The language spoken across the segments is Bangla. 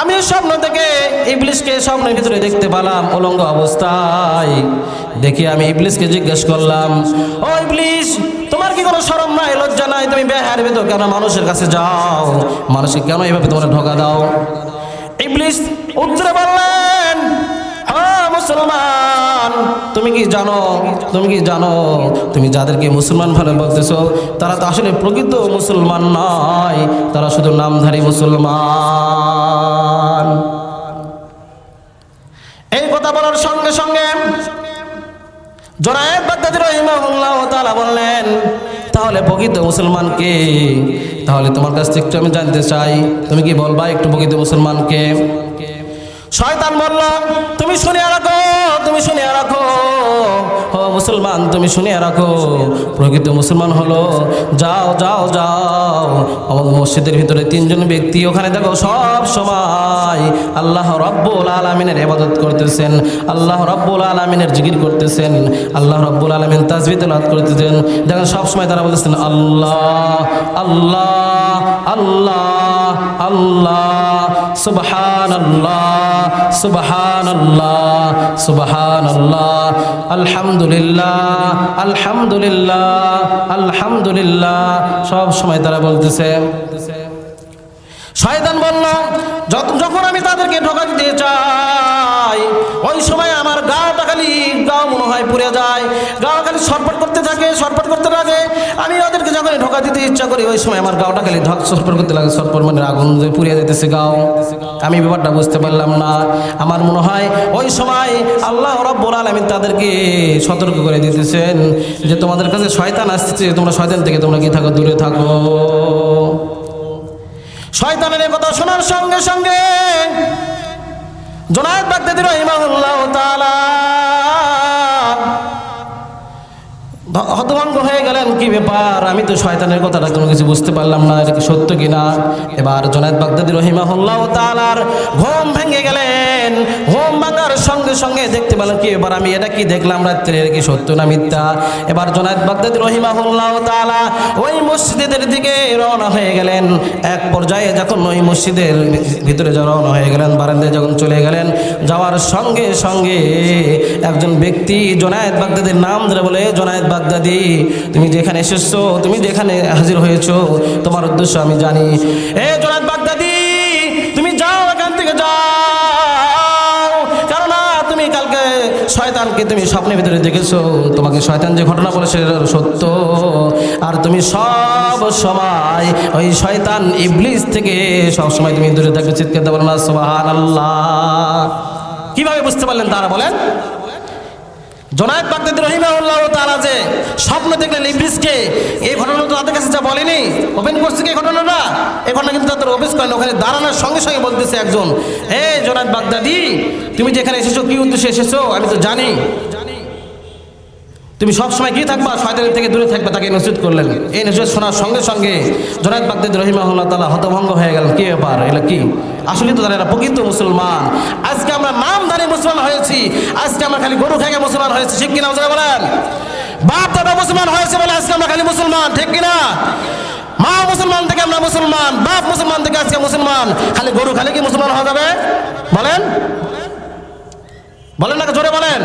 আমি স্বপ্ন থেকে ইবলিশকে স্বপ্নের ভিতরে দেখতে পেলাম, উলঙ্গ অবস্থায়। দেখি আমি ইবলিশকে জিজ্ঞেস করলাম, ও ইবলিশ, তোমার কি কোনো শরম নাই, লজ্জা নাই? তুমি বেহার ভেতর কেন মানুষের কাছে যাও? মানুষকে কেন এভাবে তোমার ঢোকা দাও? ইবলিশ উত্তরে বললেন মুসলমান। তুমি কি জানো? তুমি কি জানো? তুমি যাদেরকে মুসলমান ভালো বলতেছো, তারা তো আসলে প্রকৃত মুসলমান নয়। তারা শুধু নামধারী মুসলমান। এই কথা বলার সঙ্গে সঙ্গে বললেন, তাহলে প্রকৃত মুসলমানকে তাহলে তোমার কাছ থেকে একটু আমি জানতে চাই। তুমি কি বলবা একটু প্রকৃত মুসলমানকে শয়তান বলল, তুমি শুনে রাখো, তুমি শুনে রাখো। ও মুসলমান, তুমি শুনে রাখো। প্রকৃত মুসলমান হলো, যাও যাও যাও। আমাদের মসজিদের ভিতরে তিনজন ব্যক্তি, ওখানে দেখো সব সময় আল্লাহ রব্বুল আলমিনের ইবাদত করতেছেন, আল্লাহ রব্বুল আলমিনের জিকির করতেছেন, আল্লাহ রব্বুল আলমিন তাজবিদ করতেছেন। দেখেন সব সময় তারা বলতেছেন, আল্লাহ আল্লাহ আল্লাহ। আল্লাহ সুবহান আল্লাহ সুবহান আল্লাহ সুবহান আল্লাহ আলহামদুলিল্লাহ আলহামদুলিল্লাহ আলহামদুলিল্লাহ। সব সময় তারা বলতেছে, শয়তান বলল যখন আমি তাদেরকে ঢোকা দিতে চাই, ওই সময় খালি গাও মনে হয় পুড়ে যায়। গা খালি ছটপট করতে থাকে ছটপট করতে থাকে। আমি ওদেরকে যখন ঢোকা দিতে ইচ্ছা করি, ওই সময় আমার গাওটা খালি ধক ছটপট করতে লাগে ছটপট মানে আগুন পুড়িয়ে যেতেছে গাও। আমি ব্যাপারটা বুঝতে পারলাম না। আমার মনে হয় ওই সময় আল্লাহ রব্বুল আলামিন তাদেরকে সতর্ক করে দিতেছেন যে, তোমাদের কাছে শয়তান আসছে, তোমরা শয়তান থেকে তোমরা কি থাকো? দূরে থাকো। শয়তানের কথা শোনার সঙ্গে সঙ্গে জোনায়দ বাগদাদি রহিমাহুল্লাহ তাআলা হতভঙ্গ হয়ে গেলেন, কি ব্যাপার? আমি তো শয়তানের কথাটা কোনো কিছু বুঝতে পারলাম না, এটা কি সত্য কিনা? এবার জনায়দ বাগদাদি রহিমাহুল্লাহ তাআলার ঘুম ভেঙে গেলেন। ঘুম সঙ্গে সঙ্গে দেখতে পেলেন কি, এবার আমি এটা কি দেখলাম রাত্রে কি সত্য না মিথ্যা? এবার জোনায়দ বাগদাদি রহিমাহুল্লাহ তাআলা ওই মসজিদের দিকে রওনা হয়ে গেলেন। এক পর্যায়ে যখন ওই মসজিদের ভিতরে রওনা হয়ে গেলেন, বারান্দায় যখন চলে গেলেন, যাওয়ার সঙ্গে সঙ্গে একজন ব্যক্তি জোনায়েদ বাগদাদির নাম ধরে বলে জোনায়েদ বাগদাদি, তুমি যেখানে এসেছ, তুমি যেখানে হাজির হয়েছো, তোমার উদ্দেশ্য আমি জানি। এ জোনায়েদ বাগদাদি শয়তানকে তুমি স্বপ্নের ভিতরে দেখেছ, তোমাকে শয়তান যে ঘটনা বলে সেটা সত্য। আর তুমি সব সময় ওই শয়তান ইবলিস থেকে সব সময় তুমি দূরে থাকবে, চিৎকার দেবো না সোহান আল্লাহ কীভাবে বুঝতে পারলেন তারা বলেন? জোনায়দ বাগদাদি রহিমাউল্লাহ তারা যে স্বপ্ন দেখলেন ইবলিসকে, এই ঘটনা তো তাদের কাছে যা বলেনি, ওপেন করছে কি ঘটনাটা? এই ঘটনা কিন্তু তাদের অফিস করেন, ওখানে দাঁড়ানোর সঙ্গে সঙ্গে বলতেছে একজন এ জোনায়দ বাগদাদি, তুমি যেখানে এসেছ, কি উদ্দেশ্যে এসেছ? আমি তো জানি। তুমি সবসময় কি থাকবা? শয়তানের থেকে দূরে থাকবে, তাকে নসিদ করলেন। এই নসিদ শোনার সঙ্গে সঙ্গে জোনায়দ বাগদাদি রহিমাহুল্লাহ তালা হতভঙ্গ হয়ে গেলেন। কি ব্যাপার? এগুলো কি? আসলে তো তারা প্রকৃত মুসলমান। আজকে আমরা নাম দাঁড়ি মুসলমান হয়েছি। আজকে আমরা খালি গরু খেয়ে মুসলমান হয়েছি। ঠিক কিনা ওজনে বলেন বাপ দাদা মুসলমান হয়েছে বলে আজকে আমরা খালি মুসলমান। ঠিক কিনা? মা মুসলমান থেকে আমরা মুসলমান। বাপ মুসলমান থেকে আজকে মুসলমান। খালি গরু খালি কি মুসলমান হওয়া যাবে? বলেন? বলেন না জোরে বলেন।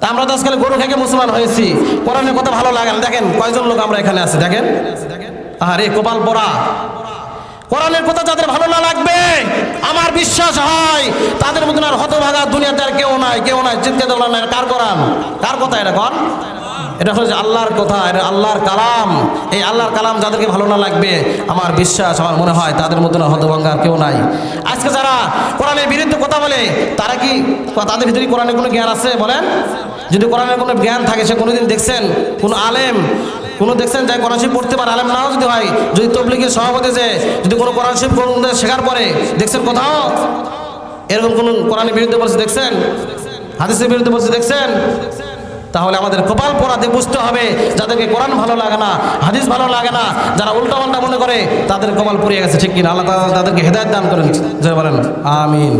তা আমরা তো আজকাল গরু খেয়ে মুসলমান হয়েছি। কোরআনের কথা ভালো লাগে না। দেখেন, কয়জন লোক আমরা এখানে আছি? দেখেন। আরে কপাল পরা কোরআনের কথা যাদের ভালো না লাগবে, আমার বিশ্বাস হয়, তাদের মধ্যে আর হতভাগা দুনিয়াতে আর কেউ নাই কেউ নাই। চিন্তা দেওয়া নাই। কার কোরআন? কার কথা এটা কর এটা হচ্ছে আল্লাহর কথা, এটা আল্লাহর কালাম। এই আল্লাহর কালাম যাদেরকে ভালো না লাগবে, আমার বিশ্বাস, আমার মনে হয় তাদের মতন হতভঙ্গা আর কেউ নাই। আজকে যারা কোরআনের বিরুদ্ধে কথা বলে, তারা কি তাদের ভিতরে কোরআনের কোনো জ্ঞান আছে বলেন? যদি কোরআনের কোনো জ্ঞান থাকে, সে কোনোদিন দেখছেন, কোনো আলেম, কোনো দেখছেন যাই কোরআন শরীফ পড়তে পারে, আলেম নাও যদি হয়, যদি তবলিগের সভাপতি যে, যদি কোনো কোরআন শরীফ কোনো শেখার পরে, দেখছেন কোথাও? এরকম কোনো কোরআনের বিরুদ্ধে বলছে, দেখছেন? হাদিসের বিরুদ্ধে বলছে, দেখছেন? তাহলে আমাদের কপাল পড়াতে বুঝতে হবে, যাদেরকে কোরআন ভালো লাগে না, হাদিস ভালো লাগে না, যারা উল্টা পাল্টা মনে করে, তাদের কপাল পুড়িয়ে গেছে, ঠিক কিনা? আল্লাহ তাদেরকে হেদায়ত দান করেন। জয় বলেন, আমিন।